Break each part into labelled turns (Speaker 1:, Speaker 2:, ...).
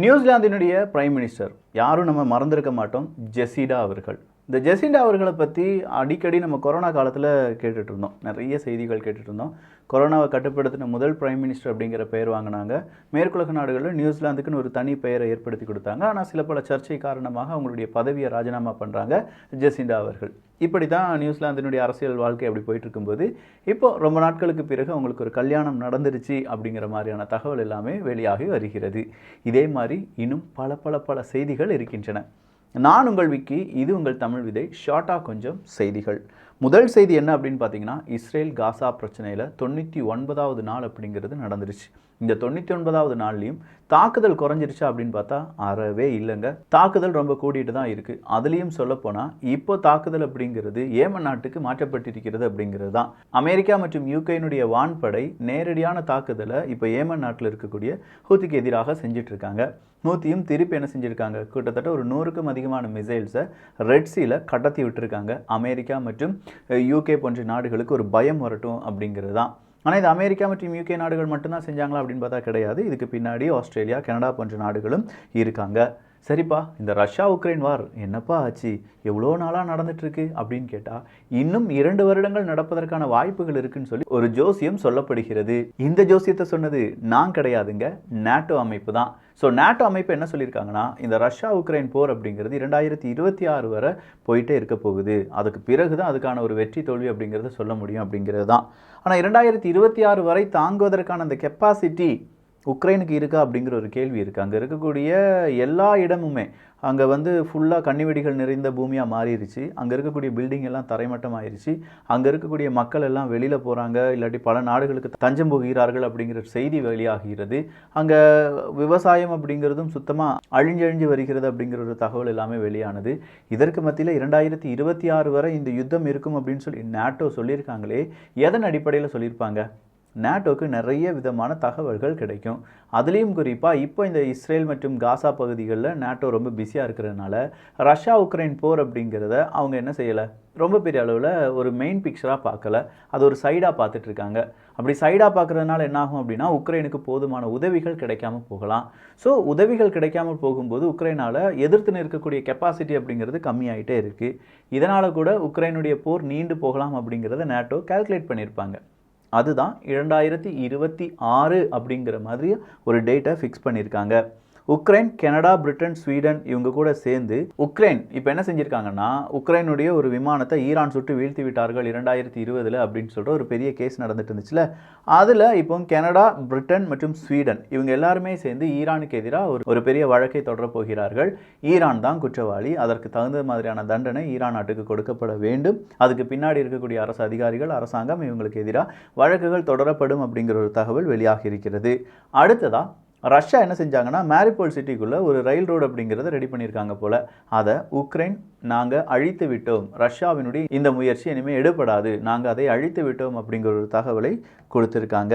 Speaker 1: நியூசிலாந்தினுடைய prime minister யாரும் நம்ம மறந்திருக்க மாட்டோம் ஜெசிடா அவர்கள். இந்த ஜெசிண்டா அவர்களை பற்றி அடிக்கடி நம்ம கொரோனா காலத்தில் கேட்டுட்டு இருந்தோம். நிறைய செய்திகள் கேட்டுட்டு இருந்தோம். கொரோனாவை கட்டுப்படுத்தின முதல் பிரைம் மினிஸ்டர் அப்படிங்கிற பெயர் வாங்கினாங்க. மேற்குலக நாடுகளில் நியூசிலாந்துக்குன்னு ஒரு தனி பெயரை ஏற்படுத்தி கொடுத்தாங்க. ஆனால் சில பல சர்ச்சை காரணமாக அவங்களுடைய பதவியை ராஜினாமா பண்ணுறாங்க ஜெசிண்டா அவர்கள். இப்படி தான் நியூசிலாந்தினுடைய அரசியல் வாழ்க்கை அப்படி போயிட்டு இருக்கும்போது இப்போ ரொம்ப நாட்களுக்கு பிறகு அவங்களுக்கு ஒரு கல்யாணம் நடந்துருச்சு அப்படிங்கிற மாதிரியான தகவல் எல்லாமே வெளியாகி வருகிறது. இதே மாதிரி இன்னும் பல பல பல செய்திகள் இருக்கின்றன. நான் உங்கள் விக்கி இது உங்கள் தமிழ் விதை ஷார்ட்டாக கொஞ்சம் செய்திகள். முதல் செய்தி என்ன அப்படின்னு பார்த்தீங்கன்னா இஸ்ரேல் காசா பிரச்சனையில் தொண்ணூற்றி ஒன்பதாவது நாள் அப்படிங்கிறது நடந்துருச்சு. இந்த தொண்ணூற்றி ஒன்பதாவது நாள்லையும் தாக்குதல் குறைஞ்சிருச்சா அப்படின்னு பார்த்தா அறவே இல்லைங்க. தாக்குதல் ரொம்ப கூடிட்டு தான் இருக்குது அதுலேயும் சொல்லப்போனால் இப்போ தாக்குதல் அப்படிங்கிறது ஏமன் நாட்டுக்கு மாற்றப்பட்டிருக்கிறது அப்படிங்கிறது தான். அமெரிக்கா மற்றும் யூகேனுடைய வான்படை நேரடியான தாக்குதலை இப்போ ஏமன் நாட்டில் இருக்கக்கூடிய ஹூத்திக்கு எதிராக செஞ்சுட்டு இருக்காங்க நூற்றியும் திருப்பி என்ன செஞ்சுருக்காங்க? கிட்டத்தட்ட ஒரு நூறுக்கும் அதிகமான மிசைல்ஸை ரெட்ஸியில் கடத்தி விட்டுருக்காங்க. அமெரிக்கா மற்றும் யூகே போன்ற நாடுகளுக்கு ஒரு பயம் வரட்டும் அப்படிங்கிறது தான். ஆனால் இது அமெரிக்கா மற்றும் யூகே நாடுகள் மட்டும்தான் செஞ்சாங்களா அப்படின்னு பார்த்தா கிடையாது. இதுக்கு பின்னாடி ஆஸ்திரேலியா கனடா போன்ற நாடுகளும் இருக்காங்க. சரிப்பா இந்த ரஷ்யா உக்ரைன் வார் என்னப்பா ஆச்சு? எவ்வளோ நாளாக நடந்துட்டுருக்கு? அப்படின்னு கேட்டால் இன்னும் இரண்டு வருடங்கள் நடப்பதற்கான வாய்ப்புகள் இருக்குன்னு சொல்லி ஒரு ஜோசியம் சொல்லப்படுகிறது. இந்த ஜோசியத்தை சொன்னது நான் கிடையாதுங்க நேட்டோ அமைப்பு தான். ஸோ நேட்டோ அமைப்பு என்ன சொல்லியிருக்காங்கன்னா இந்த ரஷ்யா உக்ரைன் போர் அப்படிங்கிறது இரண்டாயிரத்தி இருபத்தி ஆறு வரை போயிட்டே இருக்க போகுது. அதுக்கு பிறகு தான் அதுக்கான ஒரு வெற்றி தோல்வி அப்படிங்கிறத சொல்ல முடியும் அப்படிங்கிறது தான். ஆனால் இரண்டாயிரத்தி இருபத்தி ஆறு வரை தாங்குவதற்கான அந்த கெப்பாசிட்டி உக்ரைனுக்கு இருக்கா அப்படிங்கிற ஒரு கேள்வி இருக்குது அங்கே இருக்கக்கூடிய எல்லா இடமுமே அங்கே வந்து ஃபுல்லாக கன்னிவெடிகள் நிறைந்த பூமியாக மாறிடுச்சு அங்கே இருக்கக்கூடிய பில்டிங் எல்லாம் தரைமட்டம் ஆயிடுச்சு அங்கே இருக்கக்கூடிய மக்கள் எல்லாம் வெளியில் போகிறாங்க இல்லாட்டி பல நாடுகளுக்கு தஞ்சம் போகிறார்கள் அப்படிங்கிற செய்தி வெளியாகிறது. அங்கே விவசாயம் அப்படிங்கிறதும் சுத்தமாக அழிஞ்சழிஞ்சு வருகிறது அப்படிங்கிற ஒரு தகவல் எல்லாமே வெளியானது. இதற்கு மத்தியில் இரண்டாயிரத்தி இருபத்தி ஆறு வரை இந்த யுத்தம் இருக்கும் அப்படின்னு சொல்லி நாட்டோ சொல்லியிருக்காங்களே எதன் அடிப்படையில் சொல்லியிருப்பாங்க? நேட்டோக்கு நிறைய விதமான தகவல்கள் கிடைக்கும். அதுலேயும் குறிப்பாக இப்போ இந்த இஸ்ரேல் மற்றும் காசா பகுதிகளில் நேட்டோ ரொம்ப பிஸியாக இருக்கிறதுனால ரஷ்யா உக்ரைன் போர் அப்படிங்கிறத அவங்க என்ன செய்யலை? ரொம்ப பெரிய அளவில் ஒரு மெயின் பிக்சராக பார்க்கல. அது ஒரு சைடாக பார்த்துட்ருக்காங்க அப்படி சைடாக பார்க்குறதுனால என்னாகும் அப்படின்னா உக்ரைனுக்கு போதுமான உதவிகள் கிடைக்காம போகலாம். ஸோ உதவிகள் கிடைக்காம போகும்போது உக்ரைனால் எதிர்த்து நிற்கக்கூடிய கெப்பாசிட்டி அப்படிங்கிறது கம்மியாயிட்டே இருக்குது இதனால் கூட உக்ரைனுடைய போர் நீண்டு போகலாம் அப்படிங்கிறத நேட்டோ கால்குலேட் பண்ணியிருப்பாங்க. அதுதான் இரண்டாயிரத்தி இருபத்தி ஆறு அப்படிங்கிற மாதிரி ஒரு டேட்டை ஃபிக்ஸ் பண்ணியிருக்காங்க. உக்ரைன் கனடா பிரிட்டன் ஸ்வீடன் இவங்க கூட சேர்ந்து உக்ரைன் இப்போ என்ன செஞ்சுருக்காங்கன்னா உக்ரைனுடைய ஒரு விமானத்தை ஈரான் சுட்டு வீழ்த்தி விட்டார்கள் இரண்டாயிரத்தி இருபதில் அப்படின்னு சொல்லிட்டு ஒரு பெரிய கேஸ் நடந்துட்டு இருந்துச்சுல. அதில் இப்போ கனடா பிரிட்டன் மற்றும் ஸ்வீடன் இவங்க எல்லாருமே சேர்ந்து ஈரானுக்கு எதிராக ஒரு ஒரு பெரிய வழக்கை தொடரப் போகிறார்கள். ஈரான் தான் குற்றவாளி. அதற்கு தகுந்த மாதிரியான தண்டனை ஈரான் நாட்டுக்கு கொடுக்கப்பட வேண்டும். அதுக்கு பின்னாடி இருக்கக்கூடிய அரசு அதிகாரிகள் அரசாங்கம் இவங்களுக்கு எதிராக வழக்குகள் தொடரப்படும் அப்படிங்கிற ஒரு தகவல் வெளியாகி இருக்கிறது. அடுத்ததாக ரஷ்யா என்ன செஞ்சாங்கன்னா மேரிபோல் சிட்டிக்குள்ளே ஒரு ரயில் ரோடு அப்படிங்கிறத ரெடி பண்ணியிருக்காங்க போல். அதை உக்ரைன் நாங்கள் அழித்து விட்டோம். ரஷ்யாவினுடைய இந்த முயற்சி இனிமேல் எடுபடாது. நாங்கள் அதை அழித்து விட்டோம் அப்படிங்கிற ஒரு தகவலை கொடுத்துருக்காங்க.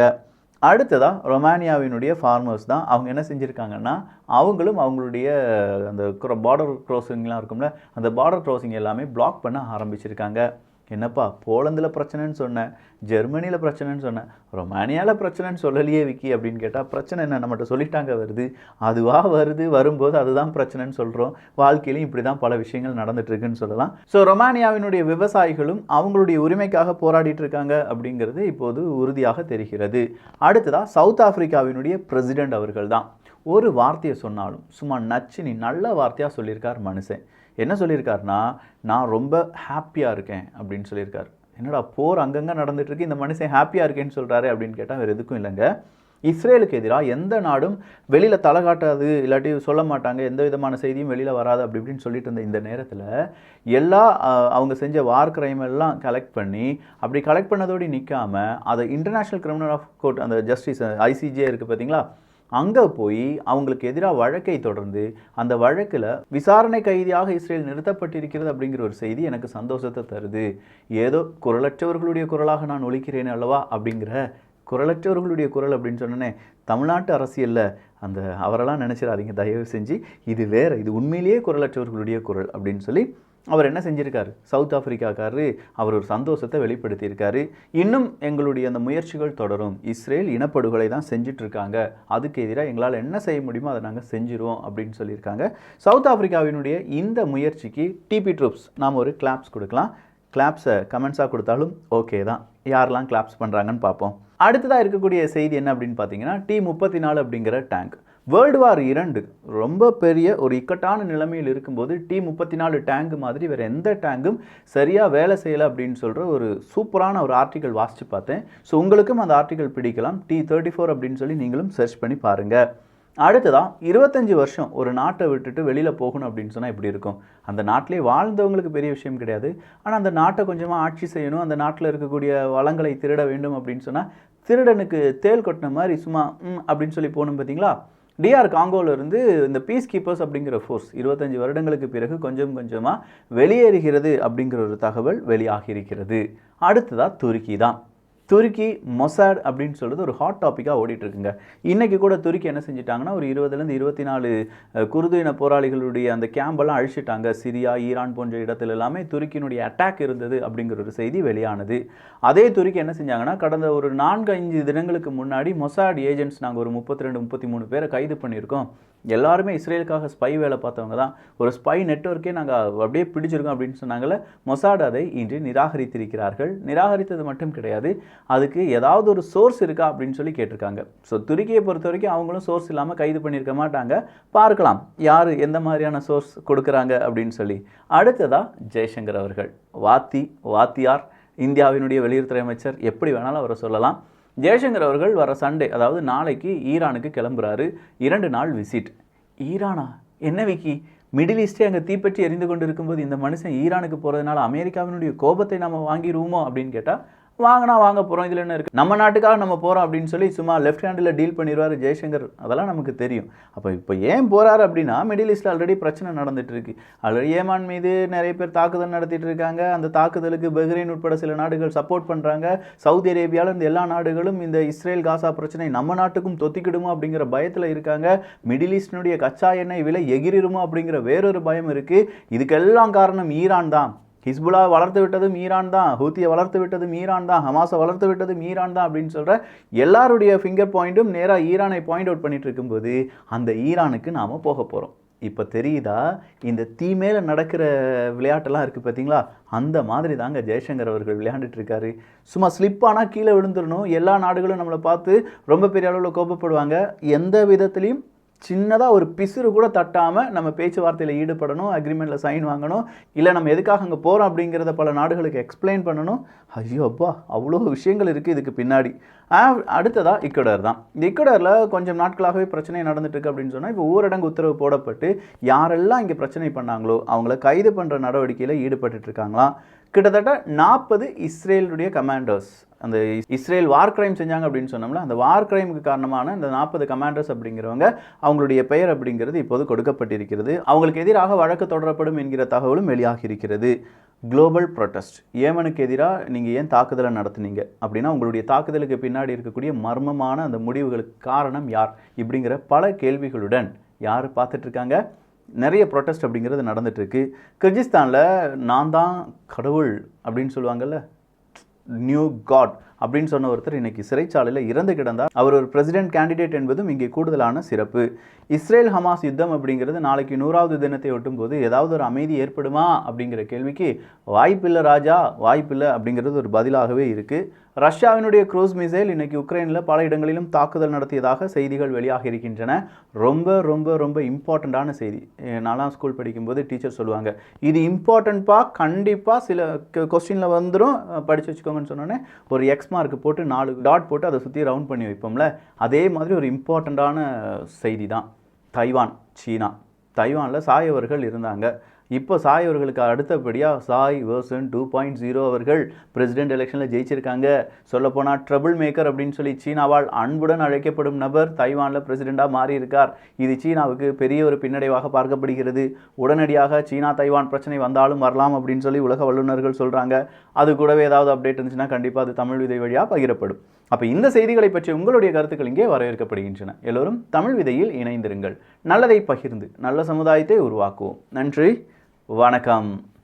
Speaker 1: அடுத்ததாக ரொமானியாவினுடைய ஃபார்மர்ஸ் தான். அவங்க என்ன செஞ்சுருக்காங்கன்னா அவங்களும் அவங்களுடைய அந்த பார்டர் க்ராசிங்லாம் இருக்கும்ல அந்த பார்டர் க்ராசிங் எல்லாமே பிளாக் பண்ண ஆரம்பிச்சிருக்காங்க. என்னப்பா போலந்தில் பிரச்சனைன்னு சொன்னேன் ஜெர்மனியில் பிரச்சனைன்னு சொன்னேன் ரொமானியாவில் பிரச்சனைன்னு சொல்லலையே விக்கி அப்படின்னு கேட்டால் பிரச்சனை என்ன? நம்மகிட்ட சொல்லிட்டாங்க வருது. அதுவாக வருது வரும்போது அதுதான் பிரச்சனைன்னு சொல்கிறோம் வாழ்க்கையிலையும் இப்படி தான் பல விஷயங்கள் நடந்துட்டுருக்குன்னு சொல்லலாம். ஸோ ரொமானியாவினுடைய விவசாயிகளும் அவங்களுடைய உரிமைக்காக போராடிட்டு இருக்காங்க அப்படிங்கிறது இப்போது உறுதியாக தெரிகிறது. அடுத்ததாக சவுத் ஆஃப்ரிக்காவினுடைய பிரசிடென்ட் அவர்கள் தான் ஒரு வார்த்தையை சொன்னாலும் சும்மா நச்சினி நல்ல வார்த்தையாக சொல்லியிருக்கார் மனுஷன். என்ன சொல்லியிருக்காருனா நான் ரொம்ப ஹாப்பியாக இருக்கேன் அப்படின்னு சொல்லியிருக்காரு. என்னடா போர் அங்கங்கே நடந்துகிட்ருக்கு இந்த மனுஷன் ஹாப்பியாக இருக்கேன்னு சொல்கிறாரு அப்படின்னு கேட்டால் வேறு எதுக்கும் இல்லைங்க. இஸ்ரேலுக்கு எதிராக எந்த நாடும் வெளியில் தலை காட்டாது இல்லாட்டி சொல்ல மாட்டாங்க எந்த விதமான செய்தியும் வெளியில் வராது அப்படி இப்படின்னு சொல்லிட்டு இருந்த இந்த நேரத்தில் எல்லா அவங்க செஞ்ச வார் கிரைம் எல்லாம் கலெக்ட் பண்ணி அப்படி கலெக்ட் பண்ணதோடு நிற்காம அதை இன்டர்நேஷ்னல் கிரிமினல் ஆஃப் கோர்ட் அந்த ஜஸ்டிஸ் ஐசிஜே இருக்குது பார்த்தீங்களா அங்கே போய் அவங்களுக்கு எதிராக வழக்கை தொடர்ந்து அந்த வழக்கில் விசாரணை கைதியாக இஸ்ரேல் நிறுத்தப்பட்டிருக்கிறது அப்படிங்கிற ஒரு செய்தி எனக்கு சந்தோஷத்தை தருது. ஏதோ குரலற்றவர்களுடைய குரலாக நான் ஒழிக்கிறேன் அல்லவா அப்படிங்கிற குரலற்றவர்களுடைய குரல் அப்படின்னு சொன்னோன்னே தமிழ்நாட்டு அரசியலில் அந்த அவரெல்லாம் நினச்சிடாதீங்க தயவு செஞ்சு இது வேறு இது உண்மையிலேயே குரலற்றவர்களுடைய குரல் அப்படின்னு சொல்லி அவர் என்ன செஞ்சுருக்காரு? சவுத் ஆப்பிரிக்காக்காரரு அவர் ஒரு சந்தோஷத்தை வெளிப்படுத்தியிருக்காரு. இன்னும் எங்களுடைய அந்த முயற்சிகள் தொடரும். இஸ்ரேல் இனப்படுகொலை தான் செஞ்சிட்ருக்காங்க. அதுக்கு எதிராக எங்களால் என்ன செய்ய முடியுமோ அதை நாங்கள் செஞ்சிருவோம் அப்படின்னு சொல்லியிருக்காங்க. சவுத் ஆப்பிரிக்காவினுடைய இந்த முயற்சிக்கு டிபி ட்ரூப்ஸ் நாம் ஒரு கிளாப்ஸ் கொடுக்கலாம். கிளாப்ஸை கமெண்ட்ஸாக கொடுத்தாலும் ஓகே தான். யாரெல்லாம் கிளாப்ஸ் பண்ணுறாங்கன்னு பார்ப்போம். அடுத்ததாக இருக்கக்கூடிய செய்தி என்ன அப்படின்னு பார்த்தீங்கன்னா டி முப்பத்தி நாலு அப்படிங்கிற டேங்க் வேர்ல்டு வார் இரண்டு ரொம்ப பெரிய ஒரு இக்கட்டான நிலைமையில் இருக்கும்போது டி முப்பத்தி நாலு டேங்க் மாதிரி வேறு எந்த டேங்கும் சரியாக வேலை செய்யலை அப்படின்னு சொல்கிற ஒரு சூப்பரான ஒரு ஆர்டிக்கல் வாசித்து பார்த்தேன். ஸோ உங்களுக்கும் அந்த ஆர்டிக்கல் பிடிக்கலாம். டி தேர்ட்டி ஃபோர் அப்படின்னு சொல்லி நீங்களும் சர்ச் பண்ணி பாருங்கள் அடுத்ததான் இருபத்தஞ்சி வருஷம் ஒரு நாட்டை விட்டுட்டு வெளியில் போகணும் அப்படின்னு சொன்னால் எப்படி இருக்கும்? அந்த நாட்டிலே வாழ்ந்தவங்களுக்கு பெரிய விஷயம் கிடையாது. ஆனால் அந்த நாட்டை கொஞ்சமாக ஆட்சி செய்யணும் அந்த நாட்டில் இருக்கக்கூடிய வளங்களை திருட வேண்டும் அப்படின்னு சொன்னால் திருடனுக்கு தேல் கொட்டின மாதிரி சும்மா ம் அப்படின்னு சொல்லி போகணும் பார்த்தீங்களா? டிஆர் காங்கோலருந்து இந்த பீஸ் கீப்பர்ஸ் அப்படிங்கிற ஃபோர்ஸ் இருபத்தஞ்சி வருடங்களுக்கு பிறகு கொஞ்சம் கொஞ்சமாக வெளியேறுகிறது அப்படிங்கிற ஒரு தகவல் வெளியாகியிருக்கிறது. அடுத்ததாக துருக்கி தான் துருக்கி மொசாட் அப்படின்னு சொல்கிறது ஒரு ஹாட் டாப்பிக்காக ஓடிட்டுருக்குங்க. இன்றைக்கி கூட துருக்கி என்ன செஞ்சிட்டாங்கன்னா ஒரு இருபதுலேருந்து இருபத்தி நாலு குருது இன போராளிகளுடைய அந்த கேம்பெல்லாம் அழிச்சிட்டாங்க. சிரியா ஈரான் போன்ற இடத்துல எல்லாமே துருக்கியினுடைய அட்டாக் இருந்தது அப்படிங்கிற ஒரு செய்தி வெளியானது. அதே துருக்கி என்ன செஞ்சாங்கன்னா கடந்த ஒரு நான்கு ஐந்து தினங்களுக்கு முன்னாடி மொசாட் ஏஜென்ட்ஸ் நாங்கள் ஒரு முப்பத்தி ரெண்டு முப்பத்தி மூணு பேரை கைது பண்ணியிருக்கோம். எல்லாருமே இஸ்ரேலுக்காக ஸ்பை வேலை பார்த்தவங்க தான். ஒரு ஸ்பை நெட்வொர்க்கே நாங்கள் அப்படியே பிடிச்சிருக்கோம் அப்படின்னு சொன்னாங்கள மொசாட் அதை இன்று நிராகரித்திருக்கிறார்கள். நிராகரித்தது மட்டும் கிடையாது அதுக்கு ஏதாவது ஒரு சோர்ஸ் இருக்கா அப்படின்னு சொல்லி கேட்டிருக்காங்க. ஸோ துருக்கியை பொறுத்த வரைக்கும் அவங்களும் சோர்ஸ் இல்லாமல் கைது பண்ணியிருக்க மாட்டாங்க. பார்க்கலாம் யார் எந்த மாதிரியான சோர்ஸ் கொடுக்குறாங்க அப்படின்னு சொல்லி. அடுத்ததா ஜெய்சங்கர் அவர்கள். வாத்தி வாத்தியார் இந்தியாவினுடைய வெளியுறவுத்துறை அமைச்சர் எப்படி வேணாலும் அவரை சொல்லலாம். ஜெய்சங்கர் அவர்கள் வர சண்டே அதாவது நாளைக்கு ஈரானுக்கு கிளம்புறாரு. இரண்டு நாள் விசிட் ஈரானா? என்ன விக்கி? மிடில் ஈஸ்டே அங்கே தீப்பற்றி எரிந்து கொண்டு இருக்கும்போது இந்த மனுஷன் ஈரானுக்கு போகிறதுனால அமெரிக்காவினுடைய கோபத்தை நம்ம வாங்கிடுவோமோ அப்படின்னு கேட்டால் வாங்கினா வாங்க போகிறோம் இதில் என்ன இருக்குது நம்ம நாட்டுக்காக நம்ம போகிறோம் அப்படின்னு சொல்லி சும்மா லெஃப்ட் ஹேண்டில் டீல் பண்ணிடுவார் ஜெய்சங்கர். அதெல்லாம் நமக்கு தெரியும். அப்போ இப்போ ஏன் போகிறாரு அப்படின்னா மிடில் ஈஸ்டில் ஆல்ரெடி பிரச்சனை நடந்துட்டு இருக்கு. ஆல்ரெடி ஏமான் மீது நிறைய பேர் தாக்குதல் நடத்திட்டு இருக்காங்க. அந்த தாக்குதலுக்கு பஹ்ரைன் உட்பட சில நாடுகள் சப்போர்ட் பண்ணுறாங்க சவுதி அரேபியாவில் இந்த எல்லா நாடுகளும் இந்த இஸ்ரேல் காசா பிரச்சனை நம்ம நாட்டுக்கும் தொத்திக்கிடுமோ அப்படிங்கிற பயத்தில் இருக்காங்க. மிடில் ஈஸ்டினுடைய கச்சா எண்ணெய் விலை எகிரிருமோ அப்படிங்கிற வேறொரு பயம் இருக்குது இதுக்கெல்லாம் காரணம் ஈரான் தான். ஹிஸ்புல்லா வளர்த்து விட்டதும் ஈரான் தான் ஹூத்தியை வளர்த்து விட்டதும் ஈரான் தான் ஹமாஸை வளர்த்து விட்டதும் ஈரான் தான் அப்படின்னு சொல்கிற எல்லாருடைய ஃபிங்கர் பாயிண்ட்டும் நேராக ஈரானை பாயிண்ட் அவுட் பண்ணிட்டு இருக்கும்போது அந்த ஈரானுக்கு நாம் போக போகிறோம் இப்போ தெரியுதா? இந்த தீ மேலே நடக்கிற விளையாட்டெல்லாம் இருக்குது பார்த்தீங்களா அந்த மாதிரி தாங்க ஜெய்சங்கர் அவர்கள் விளையாண்டுட்டு இருக்காரு. சும்மா ஸ்லிப் ஆனால் கீழே விழுந்துடணும். எல்லா நாடுகளும் நம்மளை பார்த்து ரொம்ப பெரிய அளவில் கோபப்படுவாங்க. எந்த விதத்துலேயும் சின்னதாக ஒரு பிசுறு கூட தட்டாமல் நம்ம பேச்சுவார்த்தையில் ஈடுபடணும் அக்ரிமெண்ட்டில் சைன் வாங்கணும். இல்லை நம்ம எதுக்காக அங்கே போகிறோம் அப்படிங்கிறத பல நாடுகளுக்கு எக்ஸ்பிளைன் பண்ணணும். ஐயோ அப்பா அவ்வளோ விஷயங்கள் இருக்குது இதுக்கு பின்னாடி. ஆ- இக்குடர் தான். இந்த இக்குடரில் கொஞ்சம் நாட்களாகவே பிரச்சனை நடந்துட்டுருக்கு அப்படின்னு சொன்னால் இப்போ ஊரடங்கு உத்தரவு போடப்பட்டு யாரெல்லாம் இங்கே பிரச்சனை பண்ணாங்களோ அவங்கள கைது பண்ணுற நடவடிக்கையில் ஈடுபட்டுட்டு இருக்காங்களாம். கிட்டத்தட்ட நாற்பது இஸ்ரேலுடைய கமாண்டர்ஸ் அந்த இஸ்ரேல் வார் கிரைம் செஞ்சாங்க அப்படின்னு சொன்னோம்ல அந்த வார் கிரைமுக்கு காரணமான இந்த நாற்பது கமாண்டர்ஸ் அப்படிங்கிறவங்க அவங்களுடைய பெயர் அப்படிங்கிறது இப்போது கொடுக்கப்பட்டிருக்கிறது. அவங்களுக்கு எதிராக வழக்கு தொடரப்படும் என்கிற தகவலும் வெளியாகி இருக்கிறது. குளோபல் ப்ரொட்டஸ்ட் ஏமனுக்கு எதிராக நீங்கள் ஏன் தாக்குதலை நடத்துனீங்க? அப்படின்னா உங்களுடைய தாக்குதலுக்கு பின்னாடி இருக்கக்கூடிய மர்மமான அந்த முடிவுகளுக்கு காரணம் யார்? இப்படிங்கிற பல கேள்விகளுடன் யார் பார்த்துட்ருக்காங்க நிறைய ப்ரொட்டஸ்ட் அப்படிங்கிறது நடந்துகிட்ருக்கு கிர்கிஸ்தானில் நான் தான் கடவுள் அப்படின்னு சொல்லுவாங்கல்ல. நியூ காட் அப்படின்னு சொன்ன ஒருத்தர் இன்னைக்கு சிறைச்சாலையில் இறந்து கிடந்தார். அவர் ஒரு பிரசிடென்ட் கேண்டிடேட் என்பதும் இங்கே கூடுதலான சிறப்பு. இஸ்ரேல் ஹமாஸ் யுத்தம் அப்படிங்கிறது நாளைக்கு நூறாவது தினத்தை ஒட்டும்போது ஏதாவது ஒரு அமைதி ஏற்படுமா அப்படிங்கிற கேள்விக்கு வாய்ப்பில்லை ராஜா வாய்ப்பில்லை அப்படிங்கிறது ஒரு பதிலாகவே இருக்குது ரஷ்யாவினுடைய க்ரூஸ் மிசைல் இன்னைக்கு உக்ரைனில் பல இடங்களிலும் தாக்குதல் நடத்தியதாக செய்திகள் வெளியாகி இருக்கின்றன. ரொம்ப ரொம்ப ரொம்ப இம்பார்ட்டண்ட்டான செய்தி. நாலாம் நான்லாம் ஸ்கூல் படிக்கும்போது டீச்சர் சொல்லுவாங்க இது இம்பார்ட்டண்ட்பா கண்டிப்பாக சில கொஸ்டினில் வந்துடும் படித்து வச்சுக்கோங்கன்னு சொன்னோன்னே ஒரு எக்ஸ் மார்க் போட்டு நாலு டாட் போட்டு அதை சுற்றி ரவுண்ட் பண்ணி வைப்போம்ல. அதே மாதிரி ஒரு இம்பார்ட்டண்ட்டான செய்தி தான். தைவான் சீனா. தைவானில் சாயவர்கள் இருந்தாங்க. இப்போ சாய் அவர்களுக்கு அடுத்தபடியாக Tsai version two point zero அவர்கள் பிரசிடென்ட் எலெக்ஷனில் ஜெயிச்சிருக்காங்க. சொல்லப்போனால் ட்ரபிள் மேக்கர் அப்படின்னு சொல்லி சீனாவால் அன்புடன் அழைக்கப்படும் நபர் தைவானில் பிரசிடெண்டாக மாறியிருக்கார். இது சீனாவுக்கு பெரிய ஒரு பின்னடைவாக பார்க்கப்படுகிறது. உடனடியாக சீனா தைவான் பிரச்சனை வந்தாலும் வரலாம் அப்படின்னு சொல்லி உலக வல்லுநர்கள் சொல்கிறாங்க அது கூடவே ஏதாவது அப்டேட் இருந்துச்சுன்னா கண்டிப்பாக அது தமிழ் விதை வழியாக பகிரப்படும். அப்போ இந்த செய்திகளை பற்றி உங்களுடைய கருத்துக்கள் இங்கே வரவேற்கப்படுகின்றன. எல்லோரும் தமிழ் விதையில் இணைந்திருங்கள். நல்லதை பகிர்ந்து நல்ல சமுதாயத்தை உருவாக்குவோம். நன்றி. வணக்கம்.